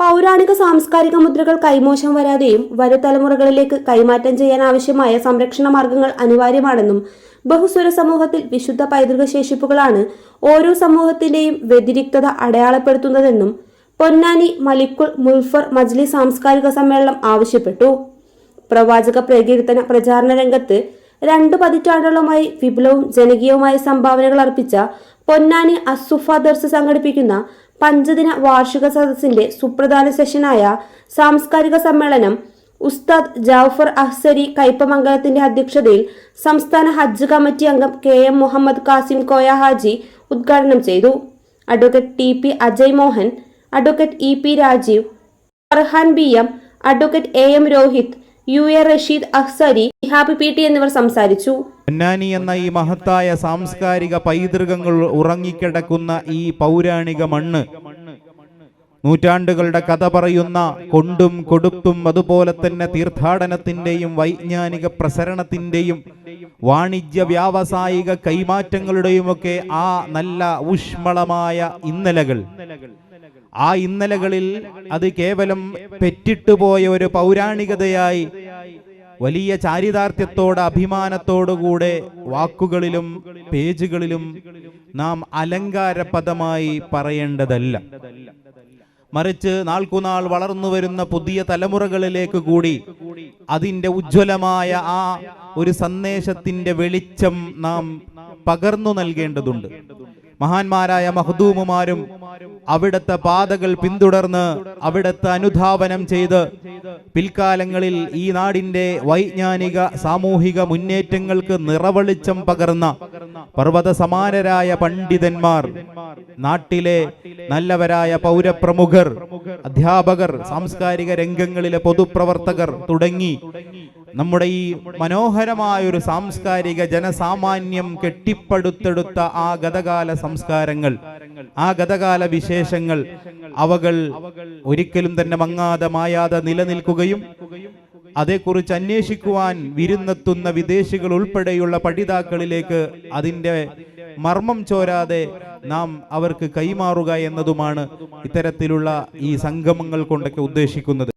പൗരാണിക സാംസ്കാരിക മുദ്രകൾ കൈമോശം വരാതെയും വരും തലമുറകളിലേക്ക് കൈമാറ്റം ചെയ്യാൻ ആവശ്യമായ സംരക്ഷണ മാർഗങ്ങൾ അനിവാര്യമാണെന്നും ബഹുസ്വര സമൂഹത്തിൽ വിശുദ്ധ പൈതൃക ശേഷിപ്പുകളാണ് ഓരോ സമൂഹത്തിന്റെയും വ്യതിരിക്തത അടയാളപ്പെടുത്തുന്നതെന്നും പൊന്നാനി മലിക്കുൾ മുൽഫർ മജ്ലി സാംസ്കാരിക സമ്മേളനം ആവശ്യപ്പെട്ടു. പ്രവാചക പ്രകീർത്തന പ്രചാരണ രംഗത്ത് രണ്ട് പതിറ്റാണ്ടുകളുമായി വിപുലവും ജനകീയവുമായ സംഭാവനകൾ അർപ്പിച്ച പൊന്നാനി അസുഫ ദർസ് സംഘടിപ്പിക്കുന്ന പഞ്ചദിന വാർഷിക സദസ്സിന്റെ സുപ്രധാന സെഷനായ സാംസ്കാരിക സമ്മേളനം ഉസ്താദ് ജാഫർ അഹ്സരി കയ്പമംഗലത്തിന്റെ അധ്യക്ഷതയിൽ സംസ്ഥാന ഹജ്ജ് കമ്മിറ്റി അംഗം കെ എം മുഹമ്മദ് കാസിം കോയ ഹാജി ഉദ്ഘാടനം ചെയ്തു. Advocate T P Ajay Mohan advocate E P Rajeev Farhan B M advocate A M Rohit U A Rasheed Ahsari Habi P T എന്നിവർ സംസാരിച്ചു. പൊന്നാനി എന്ന ഈ മഹത്തായ സാംസ്കാരിക പൈതൃകങ്ങൾ ഉറങ്ങിക്കിടക്കുന്ന ഈ പൗരാണിക മണ്ണ് നൂറ്റാണ്ടുകളുടെ കഥ പറയുന്ന കൊണ്ടും കൊടുത്തും അതുപോലെ തന്നെ തീർത്ഥാടനത്തിന്റെയും വൈജ്ഞാനിക പ്രസരണത്തിന്റെയും വാണിജ്യ വ്യാവസായിക കൈമാറ്റങ്ങളുടെയുമൊക്കെ ആ നല്ല ഊഷ്മളമായ ഇന്നലകൾ. ആ ഇന്നലകളിൽ അത് കേവലം പെറ്റിട്ടുപോയ ഒരു പൗരാണികതയായി വലിയ ചാരിതാർത്ഥ്യത്തോട് അഭിമാനത്തോടുകൂടെ വാക്കുകളിലും പേജുകളിലും നാം അലങ്കാരപദമായി പറയേണ്ടതല്ല. മറിച്ച് നാൾക്കുനാൾ വളർന്നു വരുന്ന പുതിയ തലമുറകളിലേക്ക് കൂടി അതിന്റെ ഉജ്ജ്വലമായ ആ ഒരു സന്ദേശത്തിന്റെ വെളിച്ചം നാം പകർന്നു നൽകേണ്ടതുണ്ട്. മഹാന്മാരായ മഹദൂമുമാരും അവിടുത്തെ പാതകൾ പിന്തുടർന്ന് അവിടുത്തെ അനുധാപനം ചെയ്ത് പിൽക്കാലങ്ങളിൽ ഈ നാടിന്റെ വൈജ്ഞാനിക സാമൂഹിക മുന്നേറ്റങ്ങൾക്ക് നിറവളിച്ചം പകർന്ന പർവത സമാനരായ പണ്ഡിതന്മാർ നാട്ടിലെ നല്ലവരായ പൗരപ്രമുഖർ അധ്യാപകർ സാംസ്കാരിക രംഗങ്ങളിലെ പൊതുപ്രവർത്തകർ തുടങ്ങി നമ്മുടെ ഈ മനോഹരമായ ഒരു സാംസ്കാരിക ജനസാമാന്യം കെട്ടിപ്പടുത്തെടുത്ത ആ ഗതകാല സംസ്കാരങ്ങൾ ആ ഗതകാല വിശേഷങ്ങൾ അവകൾ ഒരിക്കലും തന്നെ മങ്ങാതെ മായാതെ നിലനിൽക്കുകയും അതേക്കുറിച്ച് അന്വേഷിക്കുവാൻ വിരുന്നെത്തുന്ന വിദേശികൾ ഉൾപ്പെടെയുള്ള പഠിതാക്കളിലേക്ക് അതിന്റെ മർമ്മം ചോരാതെ നാം അവർക്ക് കൈമാറുക എന്നതുമാണ് ഇത്തരത്തിലുള്ള ഈ സംഗമങ്ങൾ കൊണ്ടൊക്കെ ഉദ്ദേശിക്കുന്നത്.